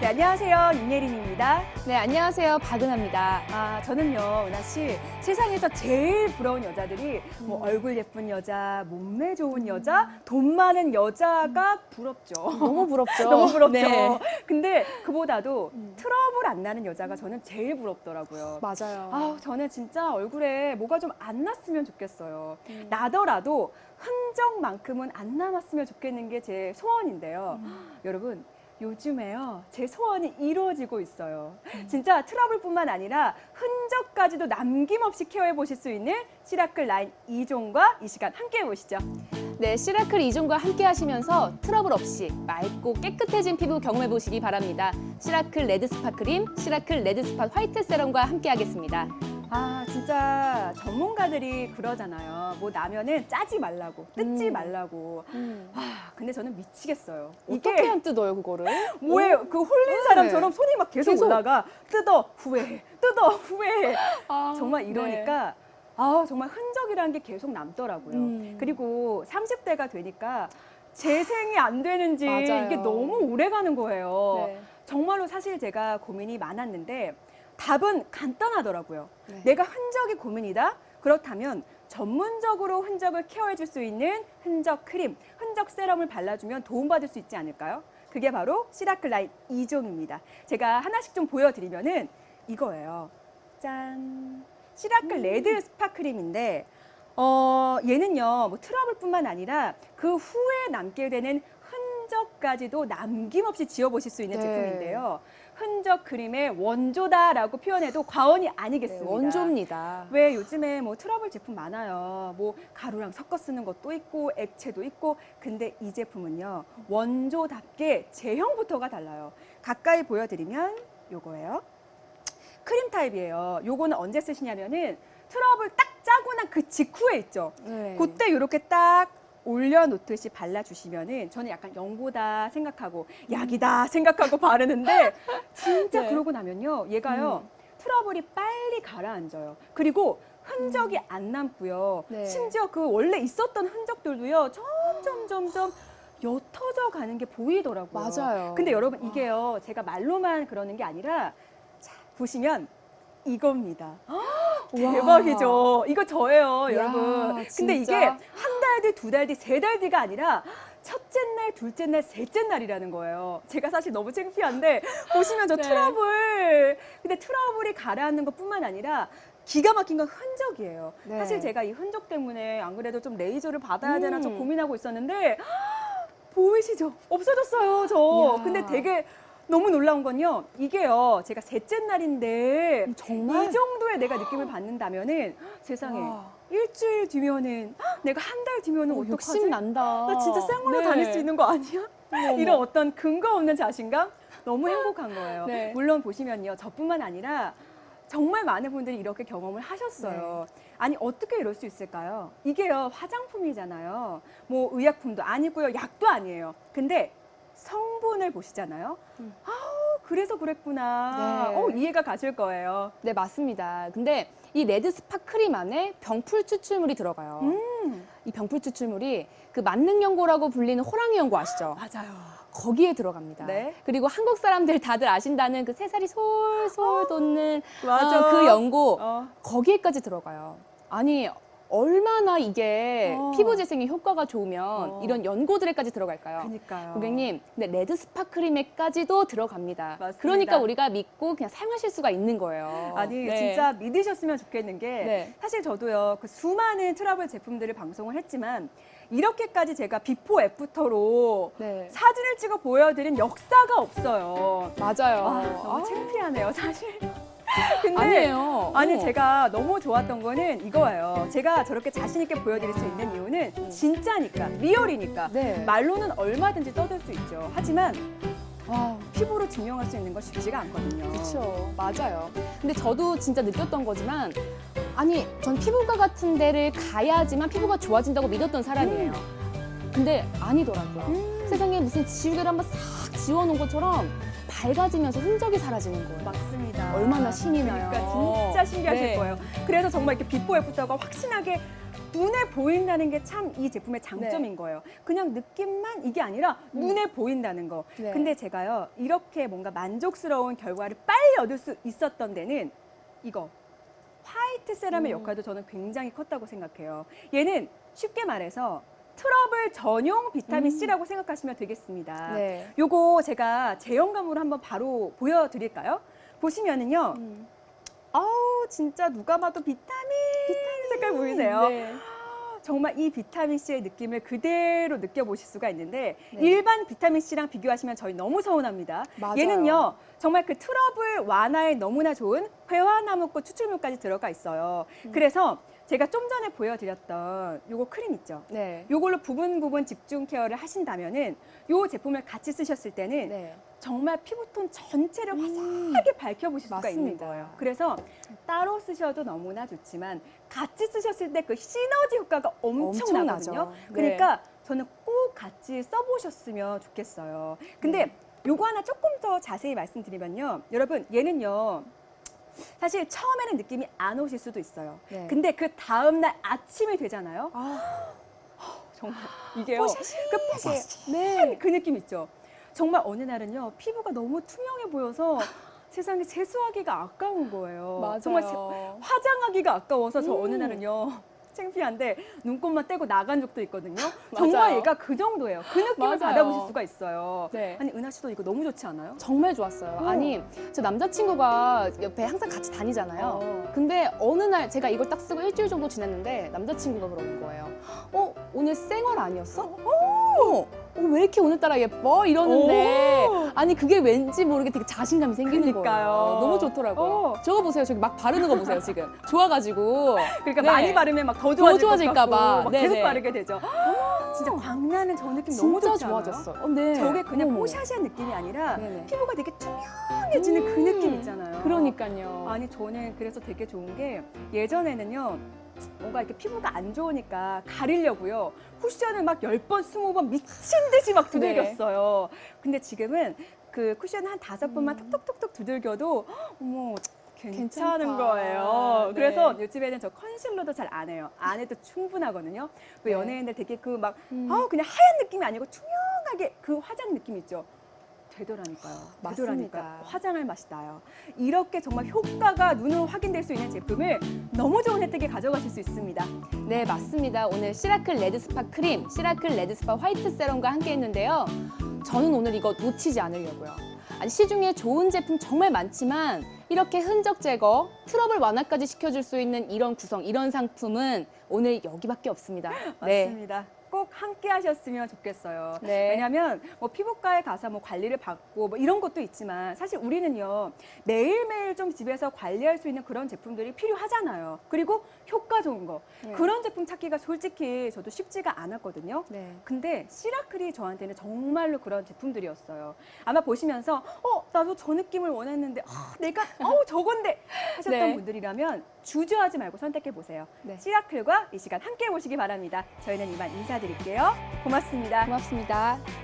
네, 안녕하세요. 윤예린입니다. 네, 안녕하세요. 박은하입니다. 아, 저는요, 은하 씨, 세상에서 제일 부러운 여자들이 뭐 음. 얼굴 예쁜 여자, 몸매 좋은 여자, 돈 많은 여자가 부럽죠. 너무 부럽죠? 너무 부럽죠. 네. 근데 그보다도 음. 트러블 안 나는 여자가 저는 제일 부럽더라고요. 맞아요. 아, 저는 진짜 얼굴에 뭐가 좀 안 났으면 좋겠어요. 음. 나더라도 흔적만큼은 안 남았으면 좋겠는 게 제 소원인데요. 음. 여러분, 요즘에요, 제 소원이 이루어지고 있어요. 음. 진짜 트러블뿐만 아니라 흔적까지도 남김없이 케어해 보실 수 있는 시라클 라인 2종과 이 시간 함께 해보시죠. 네, 시라클 이종과 함께 하시면서 트러블 없이 맑고 깨끗해진 피부 경험해 보시기 바랍니다. 시라클 레드 스파 크림, 시라클 레드 스파 화이트 세럼과 함께 하겠습니다. 아, 진짜 전문가들이 그러잖아요. 뭐 나면은 짜지 말라고, 뜯지 음. 말라고. 아, 근데 저는 미치겠어요. 어떻게 안 뜯어요, 그거를? 뭐예요? 그 홀린 사람처럼 네. 손이 막 계속, 계속. 올라가. 뜯어, 후회해. 뜯어, 후회해. 아, 정말 이러니까 아 정말 흔적이라는 게 계속 남더라고요. 음. 그리고 30대가 되니까 재생이 안 되는지 맞아요. 이게 너무 오래 가는 거예요. 네. 정말로 사실 제가 고민이 많았는데 답은 간단하더라고요. 네. 내가 흔적이 고민이다? 그렇다면 전문적으로 흔적을 케어해 줄 수 있는 흔적 크림, 흔적 세럼을 발라주면 도움받을 수 있지 않을까요? 그게 바로 시라클라인 2종입니다. 제가 하나씩 좀 보여드리면은 이거예요. 짠. 시라클 레드 스파 크림인데, 어, 얘는요, 뭐 트러블 뿐만 아니라 그 후에 남게 되는 흔적까지도 남김없이 지워보실 수 있는 네. 제품인데요. 흔적 크림의 원조다라고 표현해도 과언이 네, 아니겠습니다. 원조입니다. 왜 요즘에 뭐 트러블 제품 많아요. 뭐 가루랑 섞어 쓰는 것도 있고 액체도 있고 근데 이 제품은요. 원조답게 제형부터가 달라요. 가까이 보여드리면 요거예요. 크림 타입이에요. 요거는 언제 쓰시냐면은 트러블 딱 짜고 난 그 직후에 있죠. 네. 그때 이렇게 딱 올려놓듯이 발라주시면은 저는 약간 연고다 생각하고 약이다 생각하고 바르는데 진짜 네. 그러고 나면요 얘가요 트러블이 빨리 가라앉아요 그리고 흔적이 안 남고요 네. 심지어 그 원래 있었던 흔적들도요 점점 점점 옅어져 가는 게 보이더라고요 맞아요. 근데 여러분 이게요 제가 말로만 그러는 게 아니라 자 보시면 이겁니다. 대박이죠. 이거 저예요, 야, 여러분. 근데 진짜? 이게 한 달 뒤, 두 달 뒤, 세 달 뒤가 아니라 첫째 날, 둘째 날, 셋째 날이라는 거예요. 제가 사실 너무 창피한데 보시면 저 네. 트러블. 근데 트러블이 가라앉는 것뿐만 아니라 기가 막힌 건 흔적이에요. 네. 사실 제가 이 흔적 때문에 안 그래도 좀 레이저를 받아야 되나 좀 음. 고민하고 있었는데 보이시죠? 없어졌어요, 저. 이야. 근데 되게 너무 놀라운 건요. 이게요. 제가 셋째 날인데 음, 정말 이 정도의 내가 느낌을 받는다면은 세상에 와. 일주일 뒤면은 내가 한 달 뒤면은 어, 어떡하지? 욕심 난다. 나 진짜 생으로 네. 다닐 수 있는 거 아니야? 어머. 이런 어떤 근거 없는 자신감 너무 행복한 거예요. 네. 물론 보시면요. 저뿐만 아니라 정말 많은 분들이 이렇게 경험을 하셨어요. 네. 아니 어떻게 이럴 수 있을까요? 이게요 화장품이잖아요. 뭐 의약품도 아니고요, 약도 아니에요. 근데 성분을 보시잖아요. 음. 아우 그래서 그랬구나. 네. 어 이해가 가실 거예요. 네, 맞습니다. 근데 이 레드 스파 크림 안에 병풀 추출물이 들어가요. 음 이 병풀 추출물이 그 만능 연고라고 불리는 호랑이 연고 아시죠? 맞아요. 거기에 들어갑니다. 네. 그리고 한국 사람들 다들 아신다는 그 새살이 솔솔 돋는 맞아. 어, 그 연고 어. 거기에까지 들어가요. 아니 얼마나 이게 어. 피부 재생에 효과가 좋으면 어. 이런 연고들에까지 들어갈까요? 그니까요. 고객님, 근데 레드 스파 크림에까지도 들어갑니다. 맞습니다. 그러니까 우리가 믿고 그냥 사용하실 수가 있는 거예요. 아니 네. 진짜 믿으셨으면 좋겠는 게 네. 사실 저도요 그 수많은 트러블 제품들을 방송을 했지만 이렇게까지 제가 비포 애프터로 네. 사진을 찍어 보여드린 역사가 없어요. 맞아요. 아, 너무 아, 창피하네요 사실. 근데 아니에요. 아니 어. 제가 너무 좋았던 거는 이거예요. 제가 저렇게 자신 있게 보여드릴 수 있는 이유는 진짜니까 리얼이니까 네. 말로는 얼마든지 떠들 수 있죠. 하지만 아, 피부로 증명할 수 있는 건 쉽지가 않거든요. 그렇죠. 맞아요. 근데 저도 진짜 느꼈던 거지만 아니, 전 피부과 같은 데를 가야지만 피부가 좋아진다고 믿었던 사람이에요. 근데 아니더라고요. 음. 세상에 무슨 지우개를 한번 싹 지워놓은 것처럼 밝아지면서 흔적이 사라지는 거예요. 맞습니다. 얼마나 신이 나요. 그러니까 진짜 신기하실 네. 거예요. 그래서 정말 이렇게 비포 애프터가 확신하게 눈에 보인다는 게 참 이 제품의 장점인 거예요. 그냥 느낌만 이게 아니라 눈에 보인다는 거. 네. 근데 제가요 이렇게 뭔가 만족스러운 결과를 빨리 얻을 수 있었던 데는 이거 화이트 세럼의 음. 역할도 저는 굉장히 컸다고 생각해요. 얘는 쉽게 말해서 트러블 전용 비타민 C라고 생각하시면 되겠습니다. 음. 네. 요거 제가 제형감으로 한번 바로 보여드릴까요? 보시면은요. 음. 아우 진짜 누가 봐도 비타민 색깔 보이세요? 네. 정말 이 비타민 C의 느낌을 그대로 느껴보실 수가 있는데 네. 일반 비타민 C랑 비교하시면 저희 너무 서운합니다. 맞아요. 얘는요 정말 그 트러블 완화에 너무나 좋은 회화나무꽃 추출물까지 들어가 있어요. 음. 그래서 제가 좀 전에 보여드렸던 요거 크림 있죠? 네. 요걸로 부분 부분 집중 케어를 하신다면은 요 제품을 같이 쓰셨을 때는 네. 정말 피부톤 전체를 음. 화사하게 밝혀보실 수가 있는 맞습니다. 거예요. 그래서 따로 쓰셔도 너무나 좋지만 같이 쓰셨을 때 그 시너지 효과가 엄청나거든요. 엄청나죠. 네. 그러니까 저는 꼭 같이 써보셨으면 좋겠어요. 근데 요거 하나 조금 더 자세히 말씀드리면요. 여러분 얘는요. 사실 처음에는 느낌이 안 오실 수도 있어요. 네. 근데 그 다음날 아침이 되잖아요. 아, 정말 이게요. 그 뽀샤시 네. 그 느낌 있죠. 정말 어느 날은요 피부가 너무 투명해 보여서 세상에 세수하기가 아까운 거예요. 맞아요. 정말 세- 화장하기가 아까워서 저 어느 음. 날은요 창피한데 눈곱만 떼고 나간 적도 있거든요. 정말 얘가 그 정도예요. 그 느낌을 맞아요. 받아보실 수가 있어요. 네. 아니 은하 씨도 이거 너무 좋지 않아요? 정말 좋았어요. 어. 아니, 저 남자친구가 옆에 항상 같이 다니잖아요. 어. 근데 어느 날 제가 이걸 딱 쓰고 일주일 정도 지냈는데 남자친구가 그러는 거예요. 어, 오늘 생얼 아니었어? 어, 어, 왜 이렇게 오늘따라 예뻐? 이러는데 오. 아니 그게 왠지 모르게 되게 자신감이 생기는 그러니까요. 거예요. 너무 좋더라고요. 어. 저거 보세요. 저기 막 바르는 거 보세요, 지금. 좋아가지고. 그러니까 네. 많이 바르면 막 더 좋아질 좋아질까 것 봐. 계속. 바르게 되죠. 진짜 광나는 저 느낌 너무 좋지 않아요? 좋아졌어요. 어, 네. 저게 그냥 어머. 뽀샤시한 느낌이 아니라 네네. 피부가 되게 투명해지는 그 음, 느낌 있잖아요. 그러니까요. 아니 저는 그래서 되게 좋은 게 예전에는요 뭔가 이렇게 피부가 안 좋으니까 가리려고요 쿠션을 막 열번 스무 번 미친 듯이 막 두들겼어요. 근데 지금은 그 쿠션 한 다섯 번만 음. 톡톡톡톡 두들겨도 어머 괜찮은 괜찮다. 거예요. 네. 그래서 요즘에는 저 컨실러도 잘 안 해요. 안 해도 충분하거든요. 왜 네. 연예인들 되게 그 막 음. 아우 그냥 하얀 느낌이 아니고 투명하게 그 화장 느낌 있죠. 되더라니까요. 맞습니다. 되더라니까요. 화장할 맛이 나요. 이렇게 정말 효과가 눈으로 확인될 수 있는 제품을 너무 좋은 혜택에 가져가실 수 있습니다. 네, 맞습니다. 오늘 시라클 레드 스파 크림, 시라클 레드 스파 화이트 세럼과 함께 했는데요. 저는 오늘 이거 놓치지 않으려고요. 아니, 시중에 좋은 제품 정말 많지만 이렇게 흔적 제거, 트러블 완화까지 시켜줄 수 있는 이런 구성, 이런 상품은 오늘 여기밖에 없습니다. 네. 맞습니다. 꼭 함께 하셨으면 좋겠어요. 네. 왜냐하면 뭐 피부과에 가서 뭐 관리를 받고 뭐 이런 것도 있지만 사실 우리는요 매일매일 좀 집에서 관리할 수 있는 그런 제품들이 필요하잖아요. 그리고 효과 좋은 거 네. 그런 제품 찾기가 솔직히 저도 쉽지가 않았거든요. 네. 근데 시라클이 저한테는 정말로 그런 제품들이었어요. 아마 보시면서 어 나도 저 느낌을 원했는데 아, 내가 어 저건데 하셨던 네. 분들이라면 주저하지 말고 선택해 보세요. 네. 시라클과 이 시간 함께 보시기 바랍니다. 저희는 이만 인사 드릴게요. 고맙습니다. 고맙습니다.